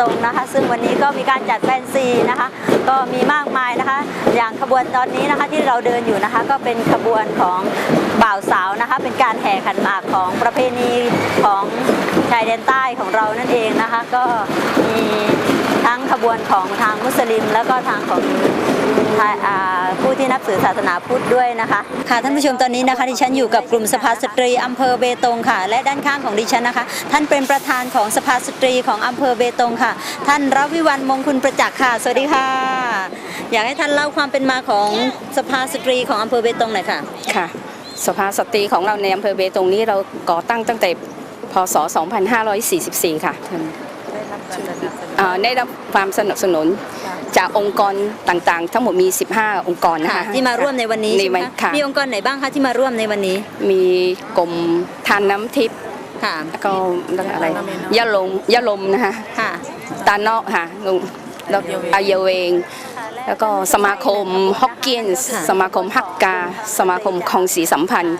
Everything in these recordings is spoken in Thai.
ตรงนะคะ ซึ่งวันนี้ก็มีการจัดแฟนซีนะคะ ก็มีมากมายนะคะ อย่างขบวนตอนนี้นะคะที่เราเดินอยู่นะคะ ก็เป็นขบวนของบ่าวสาวนะคะ เป็นการแห่ขันหมากของประเพณีของชายแดนใต้ของเรานั่นเองนะคะ ก็มี ทั้งขบวนของทางมุสลิม แล้วก็ทางของอ่าผู้ที่นับถือศาสนาพุทธด้วยนะคะค่ะท่านผู้ชมตอนนี้นะคะดิฉันอยู่กับกลุ่มสภาสตรีอำเภอเบตงค่ะ และด้านข้างของดิฉันนะคะ ท่านเป็นประธานของสภาสตรีของอำเภอเบตงค่ะ ท่านรวิวันมงคุณประจักษ์ค่ะ สวัสดีค่ะ อยากให้ท่านเล่าความเป็นมาของสภาสตรีของอำเภอเบตงหน่อยค่ะค่ะ สภาสตรีของเราในอำเภอเบตงนี้เราก่อตั้งตั้งแต่พศ 2544 ค่ะ อ่าได้รับความสนับสนุนจากองค์กรต่างๆ ทั้งหมดมี 15 องค์กรนะค่ะคะ ที่มาร่วมในวันนี้ในใช่ไหมวันคะค่ะ มีองค์กรไหนบ้างคะที่มาร่วมในวันนี้มีกรมทานน้ำทิพย์ค่ะแล้วก็อะไรยะลมยะลมนะคะค่ะ ตาเนาะค่ะลงแล้วอายเวง แล้วก็สมาคมฮอกเกี้ยน ค่ะ สมาคมฮักกา สมาคมคลองสีสัมพันธ์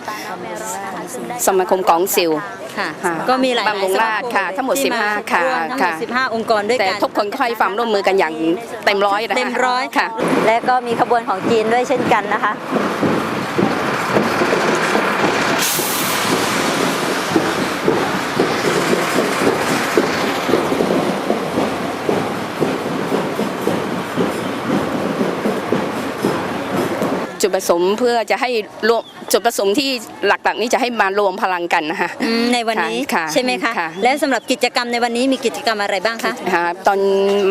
สมาคมกองซิล ค่ะค่ะก็มีหลายบางวงราชค่ะทั้งหมดที่า15ค่ะร่วมทั้งหมดค่ะ15 องค์กรด้วยแต่กันทุกคนก็ให้ความร่วมมือกันอย่างเต็มร้อยนะคะเต็มร้อย ค่ะ และก็มีขบวนของจีนด้วยเช่นกันนะคะ จุดประสงค์เพื่อจะให้รวมจุดประสงค์ที่หลักๆ นี้จะให้มารวมพลังกันนะคะ อืมในวันนี้ค่ะใช่ไหมคะ ค่ะ และสำหรับกิจกรรมในวันนี้มีกิจกรรมอะไรบ้างคะนะคะตอน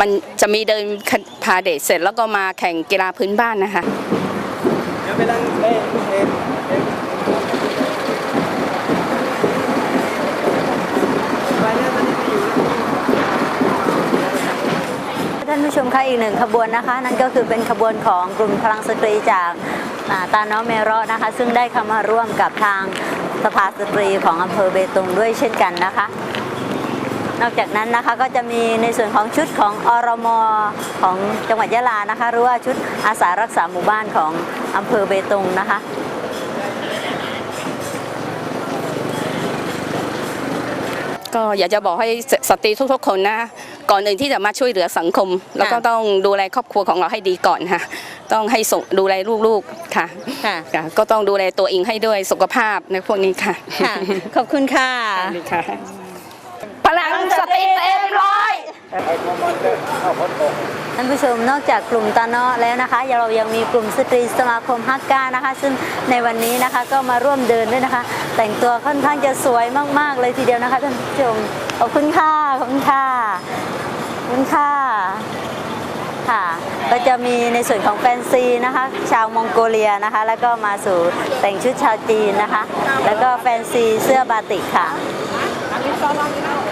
มันจะมีเดินพาเดทเสร็จแล้วก็มาแข่งกีฬาพื้นบ้านนะคะเดี๋ยวไปนั่งเล่นเล่นเล่นไปเนี่ยตอนนี้ไปอยู่แล้วท่านผู้ชมคะอีกหนึ่งขบวนนะคะ นั่นก็คือเป็นขบวนของกลุ่มพลังสตรีจากอ่า ตาน้อเมรอนะคะ ซึ่งได้เข้ามาร่วมกับทางสภาสตรีของอำเภอเบตงด้วยเช่นกันนะคะ นอกจากนั้นนะคะก็จะมีในส่วนของชุดของอรมอของจังหวัดยะลานะคะ หรือว่าชุดอาสารักษาหมู่บ้านของอำเภอเบตงนะคะก็อยากจะบอกให้สตรีทุกๆคนนะก่อนอื่นที่จะมาช่วยเหลือสังคม แล้วก็ต้องดูแลครอบครัวของเราให้ดีก่อนค่ะ ต้องให้ส่งดูแลลูกๆค่ะค่ะ ค่ะ ก็ต้องดูแลตัวเองให้ด้วยสุขภาพในพวกนี้ค่ะค่ะ ขอบคุณค่ะ ดีค่ะพลังสตรีเต็มร้อย ท่านผู้ชมนอกจากกลุ่มตาเนาะแล้วนะคะเรายังมีกลุ่มสตรีสมาคมฮักกานะคะ ซึ่งในวันนี้นะคะก็มาร่วมเดินด้วยนะคะ แต่งตัวค่อนข้างจะสวยมากๆเลยทีเดียวนะคะท่านผู้ชมขอบคุณค่ะขอบคุณค่ะขอบคุณค่ะ ค่ะ ก็จะมีในส่วนของแฟนซีนะคะ ชาวมองโกเลียนะคะ แล้วก็มาสู่แต่งชุดชาวจีนนะคะ แล้วก็แฟนซีเสื้อบาติกค่ะ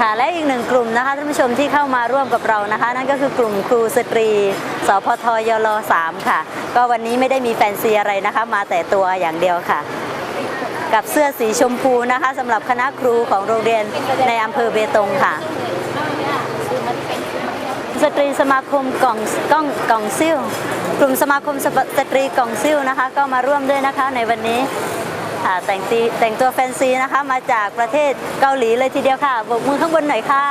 ค่ะและอีกหนึ่งกลุ่มนะคะท่านผู้ชมที่เข้ามาร่วมกับเรานะคะ นั่นก็คือกลุ่มครูสตรี สพทยล3ค่ะ ก็วันนี้ไม่ได้มีแฟนซีอะไรนะคะ มาแต่ตัวอย่างเดียวค่ะ กับเสื้อสีชมพูนะคะสำหรับคณะครูของโรงเรียนในอำเภอเบตงค่ะ สตรีสมาคมกล่องกล้องกล่องซิ่วกลุ่มสมาคมสสตรีกล่องซิ่วนะคะ ก็มาร่วมด้วยนะคะในวันนี้แต่งตีแต่งตัวแฟนซีนะคะมาจากประเทศเกาหลีเลยทีเดียวค่ะโบกมือข้างบนหน่อยค่ะ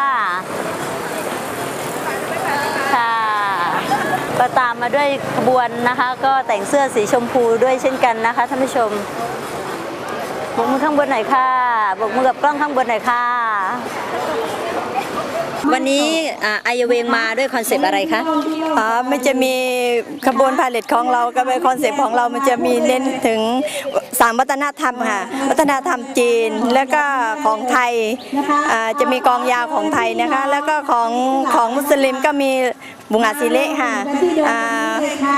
ค่ะก็ตามมาด้วยขบวนนะคะ ก็แต่งเสื้อสีชมพูด้วยเช่นกันนะคะท่านผู้ชมโบกมือข้างบนหน่อยค่ะโบกมือกับกล้องข้างบนหน่อยค่ะ วันนี้อาไอเวงมาด้วยคอนเซปต์อะไรคะอ่ามันจะมีขบวนพาเลทของเราก็เป็นคอนเซปต์ของเรามันจะมีเน้นถึงสามวัฒนธรรมค่ะวัฒนธรรมจีนแล้วก็ของไทยอ่าจะมีกองยาวของไทยนะคะ แล้วก็ของของมุสลิมก็มีบุงอาศิเละค่ะ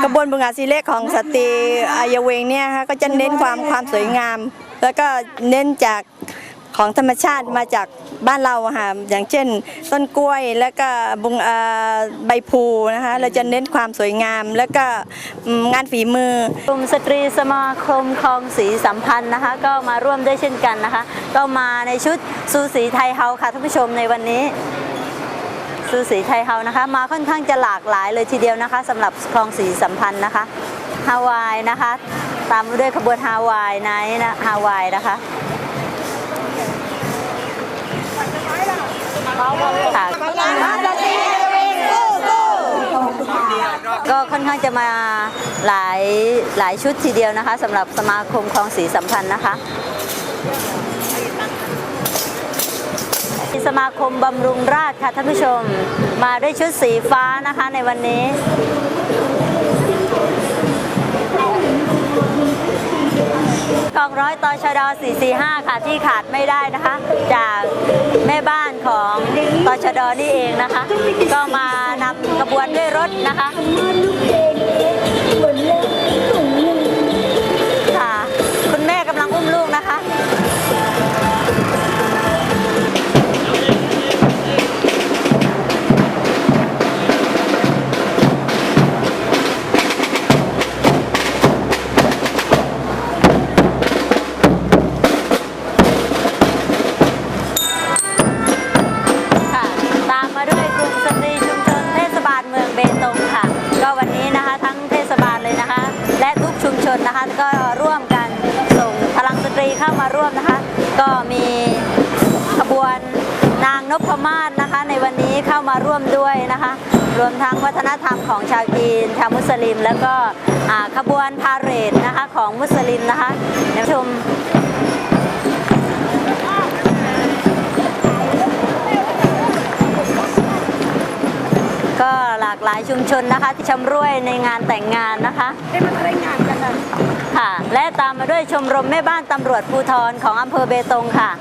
กระบวนบุงอาศิเละของสตรีอายเวงเนี่ยค่ะก็จะเน้นความความสวยงาม แล้วก็เน้นจาก ของธรรมชาติมาจากบ้านเราค่ะอย่างเช่น ต้นกล้วยแล้วก็บุงใบพูนะคะเราจะเน้นความสวยงาม แล้วก็งานฝีมือกลุ่มสตรีสมาคมคลองสีสัมพันธ์นะคะ ก็มาร่วมด้วยเช่นกันนะคะ ก็มาในชุดสูสีไทยเฮาค่ะท่านผู้ชมในวันนี้สูสีไทยเฮานะคะ มาค่อนข้างจะหลากหลายเลยทีเดียวนะคะสำหรับคลองสีสัมพันธ์นะคะฮาวายนะคะ ตามด้วยขบวนฮาวายไนท์นะฮาวายนะคะ ค่ะก็ค่อนข้างจะมาหลายหลายชุดทีเดียวนะคะสำหรับสมาคมคลองสีสัมพันธ์นะคะสมาคมบำรุงราษฎร์ค่ะท่านผู้ชม มาด้วยชุดสีฟ้านะคะในวันนี้ กองร้อยตชด445 ค่ะที่ขาดไม่ได้นะคะ จากแม่บ้านของตชดนี่เองนะคะ ก็มานำกระบวนด้วยรถนะคะ ร่วมด้วยนะคะ รวมทั้งวัฒนธรรมของชาวจีน ชาวมุสลิม แล้วก็อ่าขบวนพาเหรดนะคะของมุสลิมนะคะเดี๋ยวชมก็หลากหลายชุมชนนะคะ ที่ชมร่วยในงานแต่งงานนะคะได้มาแต่งงานกันค่ะ และตามมาด้วยชมรมแม่บ้านตำรวจภูธรของอำเภอเบตงค่ะ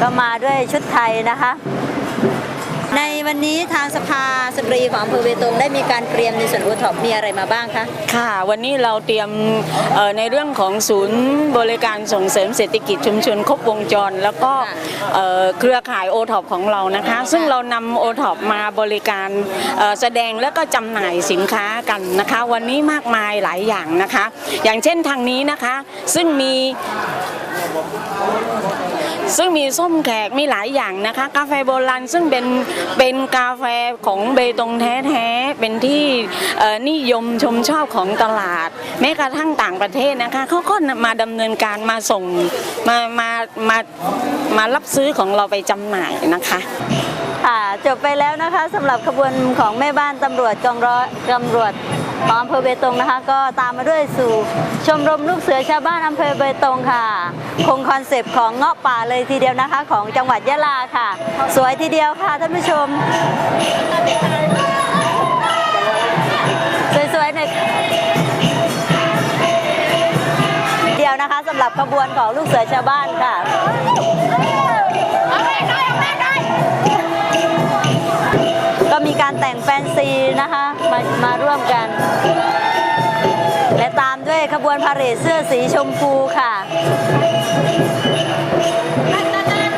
ก็มาด้วยชุดไทยนะคะ ในวันนี้ทางสภาสตรีของอำเภอเบตงได้มีการเตรียมในส่วนโอท็อปมีอะไรมาบ้างคะค่ะ วันนี้เราเตรียมเอ่อในเรื่องของศูนย์บริการส่งเสริมเศรษฐกิจชุมชนครบวงจร แล้วก็ค่ะเอ่อเครือข่ายโอท็อปของเรานะคะ ซึ่งเรานำโอท็อปมาบริการเอ่อแสดงแล้วก็จำหน่ายสินค้ากันนะคะ วันนี้มากมายหลายอย่างนะคะ อย่างเช่นทางนี้นะคะ ซึ่งมี ซึ่งมีส้มแขกมีหลายอย่างนะคะ กาแฟโบราณซึ่งเป็นเป็นกาแฟของเบตงแท้ๆเป็นที่นิยมชมชอบของตลาด แม้กระทั่งต่างประเทศนะคะเขาก็มาดำเนินการมาส่งมามามามารับซื้อของเราไปจำหน่ายนะคะค่ะจบไปแล้วนะคะสำหรับขบวนของแม่บ้านตำรวจกองร้อยตำรวจ ของอำเภอเบตงนะคะ ก็ตามมาด้วยสู่ชมรมลูกเสือชาวบ้านอำเภอเบตงค่ะ คงคอนเซปต์ของเงาะป่าเลยทีเดียวนะคะ ของจังหวัดยะลาค่ะ สวยทีเดียวค่ะท่านผู้ชม สวยๆหน่อยเดียวนะคะสำหรับขบวนของลูกเสือชาวบ้านค่ะก็มี การแต่งแฟนซีนะคะมามาร่วมกัน และตามด้วยขบวนพาเหรดเสื้อสีชมพูค่ะ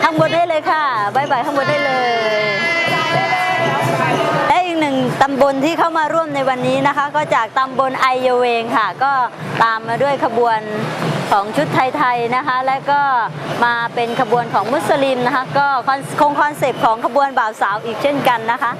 ข้างบนได้เลยค่ะบายบายข้างบนได้เลย และอีกหนึ่งตำบลที่เข้ามาร่วมในวันนี้นะคะ ก็จากตำบลไอเยเวงค่ะ ก็ตามมาด้วยขบวนของชุดไทยๆนะคะ และก็มาเป็นขบวนของมุสลิมนะคะ ก็คอนคงคอนเซปต์ของขบวนบ่าวสาวอีกเช่นกันนะคะ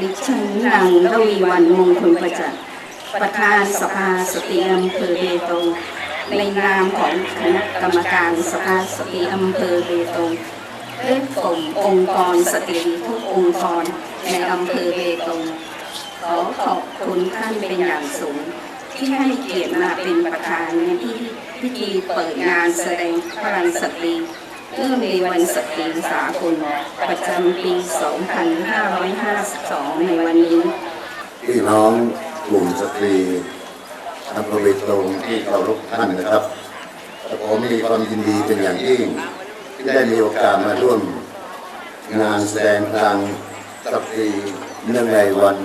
ดิฉันนางระวีวันมงคลประจักษ์ประธานสภาสตรีอำเภอเบตงในนามของคณะกรรมการสภาสตรีอำเภอเบตงและกลุ่มองค์กรสตรีทุกองค์กรในอำเภอเบตงขอขอบคุณท่านเป็นอย่างสูง ที่ให้เกียรติมาเป็นประธานในที่พิธีเปิดงานแสดงพลังสตรี เนื่องในวันสตรีสากลประจำปี 2552 ในวันนี้ พี่น้องกลุ่มสตรีอำเภอเบตงที่เคารพท่านนะครับผมมีความยินดีเป็นอย่างยิ่ง ที่ได้มีโอกาสมาร่วม งานแสดงทางสตรีเนื่องในวัน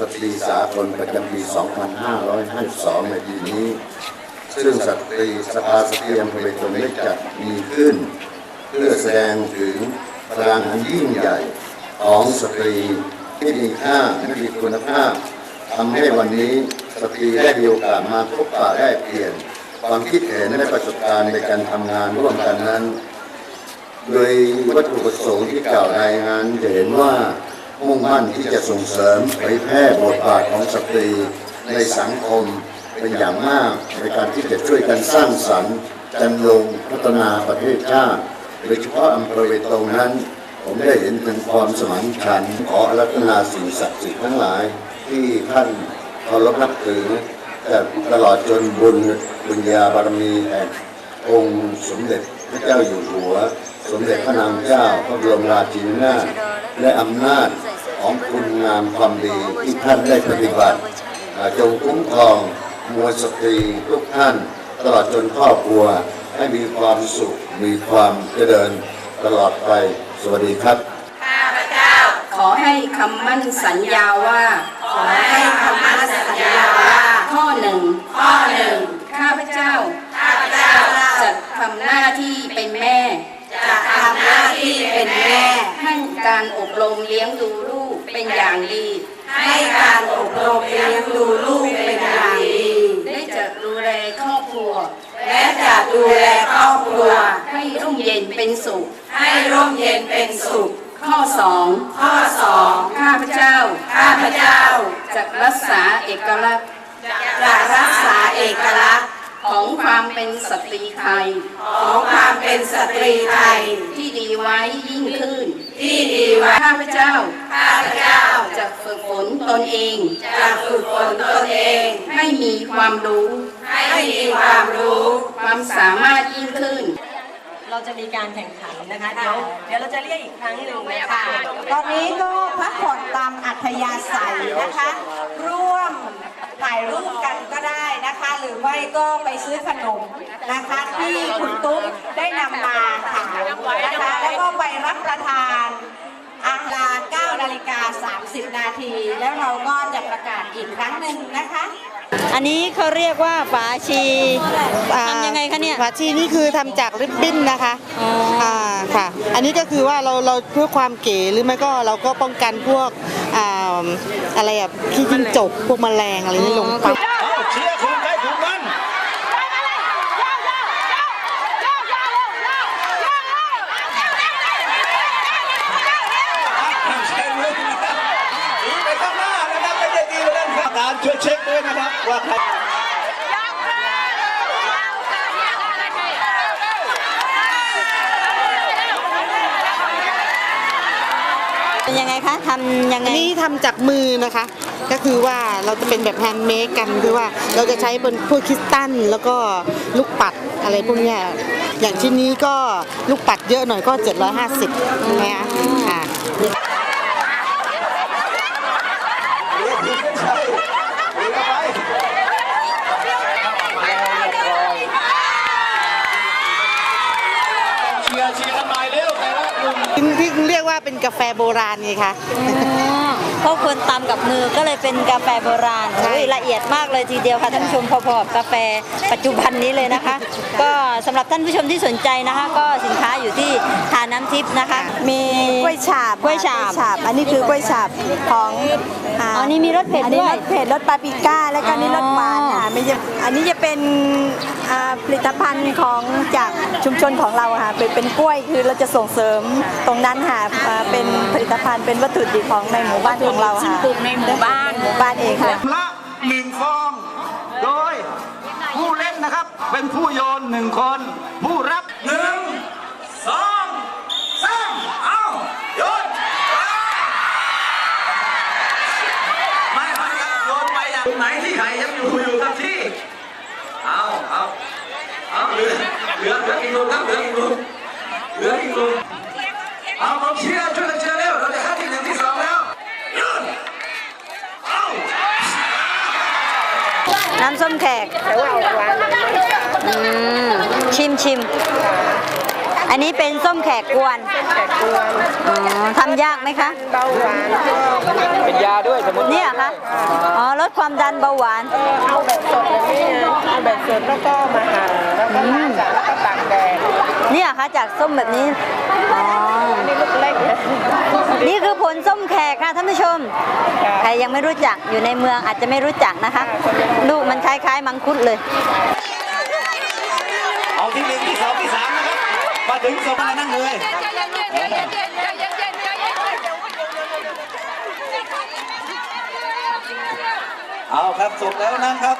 สตรีสากลประจำปี 2552 ในปีนี้ ซึ่งสตรีสภาสตรีอำเภอเบตงได้จัดมีขึ้น เพื่อแสดงถึงพลังอันยิ่งใหญ่ของสตรีที่มีค่าที่มีคุณภาพทำให้วันนี้สตรีได้มีโอกาสมาพบปะได้เปลี่ยน ความคิดเห็นและประสบการณ์ในการทำงานร่วมกันนั้น โดยวัตถุประสงค์ที่กล่าวในงานจะเห็นว่ามุ่งมั่นที่จะส่งเสริมเผยแพร่บทบาทของสตรีในสังคม เป็นอย่างมากในการที่จะช่วยกันสร้างสรรค์ดำรงพัฒนาประเทศชาติโดยเฉพาะอำเภอเบตงนั้น ผมได้เห็นถึงความสมานฉันขอรัตนาสิ่งศักดิ์สิทธิ์ทั้งหลาย ที่ท่านเคารพนับถือแต่ตลอดจนบุญบุญญาบารมีแห่งองค์สมเด็จพระเจ้าอยู่หัว สมเด็จพระนางเจ้าพระบรมราชินีนาถและอำนาจของคุณงามความดีที่ท่านได้ปฏิบัติจงคุ้มครอง มวลสตรีทุกท่าน ตลอดจนครอบครัว ให้มีความสุข มีความเจริญตลอดไป สวัสดีครับขอให้คำมั่นสัญญาว่า ขอให้คำมั่นสัญญาว่าข้อหนึ่งข้อหนึ่งข้าพเจ้า ข้าพเจ้าจะทำหน้าที่เป็นแม่ จะทำหน้าที่เป็นแม่ ให้การอบรมเลี้ยงดูลูกเป็นอย่างดี ให้การอบรมเลี้ยงดูลูกเป็นอย่างดี ได้จะดูแลครอบครัว และจะดูแลครอบครัว ให้ร่มเย็นเป็นสุข ให้ร่มเย็นเป็นสุข ข้อสองข้อสองข้าพเจ้า ข้าพเจ้าจะรักษาเอกลักษณ์จะรักษาเอกลักษณ์ของความเป็นสตรีไทย ของความเป็นสตรีไทย ที่ดีไว้ยิ่งขึ้น ที่ดีไว้ข้าพเจ้า ข้าพเจ้าจะฝึกฝนตนเอง จะฝึกฝนตนเอง ให้มีความรู้ ให้มีความรู้ ความสามารถยิ่งขึ้น เราจะมีการแข่งขันนะคะ เดี๋ยวเดี๋ยวเราจะเรียกอีกครั้งหนึ่งนะคะตอนนี้ก็พักผ่อนตามอัธยาศัยนะคะ ร่วม ถ่ายรูปกันก็ได้นะคะ หรือไม่ก็ไปซื้อขนมนะคะ ที่คุณตุ๊กได้นำมาขายนะคะ แล้วก็ไปรับประทานอาหาร9นาฬิกา 30 นาที แล้วเราก็จะประกาศอีกครั้งหนึ่งนะคะอันนี้เขาเรียกว่าฝาชีทำยังไงคะเนี่ยฝาชีนี่คือทำจากริบบิ้นนะคะอ๋ออ่าค่ะ อันนี้ก็คือว่าเราเราเพื่อความเก๋หรือไม่ก็เราก็ป้องกันพวก อ่าอะไรอะขี้จิ้งจกพวกแมลงอะไรนี่ลงไป เชียร์คุณใครคุณมันเชิญเลยนะครับหนีไปข้างหน้านะครับไม่ได้ดีเลยนะครับการช่วยเช็คด้วยนะครับว่าใคร เป็นยังไงคะทำยังไง อันนี้ทำจากมือนะคะ ก็คือว่าเราจะเป็นแบบแฮนด์เมดกันคือว่าเราจะใช้บนพวกคริสตัลแล้วก็ลูกปัดอะไรพวกเนี้ยอย่างชิ้นนี้ก็ลูกปัดเยอะหน่อยก็ 750นะคะค่ะ เชียร์เชียร์กันหน่อยเร็วแต่ ละกลุ่มที่เรียกว่าเป็นกาแฟโบราณไงคะ เพราะคนตำกับมือก็เลยเป็นกาแฟโบราณใช่อุ้ยละเอียดมากเลยทีเดียวค่ะท่านผู้ชมพอๆกับกาแฟปัจจุบันนี้เลยนะคะ ก็สำหรับท่านผู้ชมที่สนใจนะคะ ก็สินค้าอยู่ที่ทานน้ำทิพย์นะคะ มี กล้วยฉาบกล้วยฉาบ อันนี้คือกล้วยฉาบของา อ๋อนี่มีรสเผ็ดอันนี้ด้วยรสเผ็ดรสปาปริก้า แล้วก็นี่รสหวานค่ะไม่ใช่อันนี้จะเป็นอ่าผลิตภัณฑ์ของจากชุมชนของเราค่ะเป็นเป็นกล้วยคือเราจะส่งเสริมตรงนั้นค่ะอ่าเป็นผลิตภัณฑ์เป็นวัตถุดิบของในหมู่บ้านของเราค่ะปลูกในหมู่บ้าน หมู่บ้านเองค่ะ ละหนึ่งฟอง โดยผู้เล่นนะครับ เป็นผู้โยนหนึ่งคน ผู้รับหนึ่งสองสามเอาโยนไม่ไม่ครับโยนไปอย่างไหนที่ไข่ยังอยู่อยู่กับที่ เอาเอาเอาเหลือเหลือเหลือกี่ลูกครับเหลือกี่ลูกเหลือกี่ลูกเอาผมเชียร์ช่วยกันเชียร์เร็วเราจะเข้าที่หนึ่งที่สองแล้วยืนเอา น้ำส้มแขกอืมชิมชิม อันนี้เป็นส้มแขกกวนอ๋อทำยากไหมคะเป็นยาด้วยสมุนเนี่ยเหรอคะ อ๋อลดความดันเบาหวาน เอาแบบสดอย่างนี้นะเอาแบบสดแล้วก็มาหั่นแล้วก็มาจากแล้วก็ตากแดดเนี่ยคะจากส้มแบบนี้ อ๋อนี่ลูกเล็กเลยนี่คือผลส้มแขกค่ะท่านผู้ชม ใครยังไม่รู้จักอยู่ในเมืองอาจจะไม่รู้จักนะคะ ลูกมันคล้ายๆมังคุดเลย เอาที่หนึ่งที่สองที่สามนะครับมาถึงสองมานั่งเลยเอาครับส่งแล้วนะครับ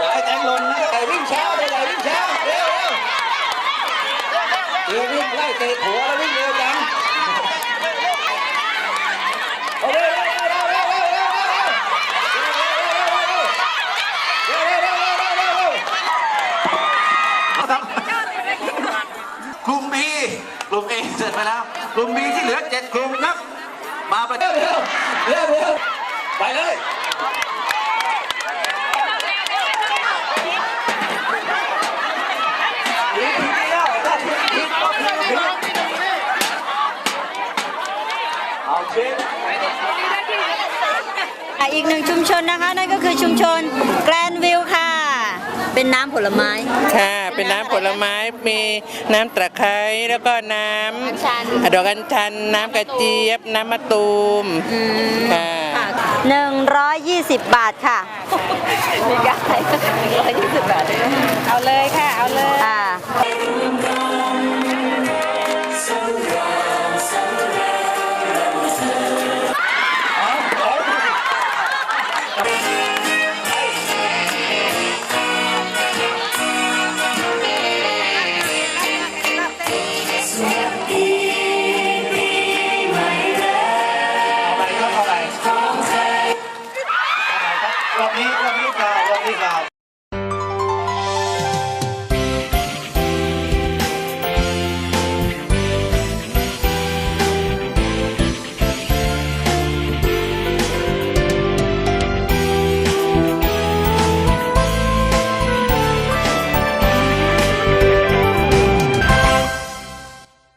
อย่าให้แทงลนนะไอ้วิ่งเช้าเลยไอ้วิ่งเช้าเร็วเร็วเดี๋ยววิ่งไล่เตะหัวแล้ววิ่งเร็วจัง ลุ่ม A เสร็จไปแล้ว กลุ่ม B ที่เหลือเจ็ดกลุ่มครับ มาไปเร็วเร็วเร็วเร็วไปเลยทีมทีเดียวถ้าทีมทีมเอาทีมทีมเอาเช็คอะอีกหนึ่งชุมชนนะคะ นั่นก็คือชุมชนแกรนวิวค่ะ เป็นน้ำผลไม้ ค่ะ เป็นน้ำผลไม้ มีน้ำตะไคร้ แล้วก็น้อัญชันำดอกอัญชัน น้ำกระเจี๊ยบ น้ำมะตูม ค่ะหนึ่งร้อยยี่สิบบาทค่ะมีการร้อยยี่สิบบาทเอาเลยค่ะ เอาเลย อ่า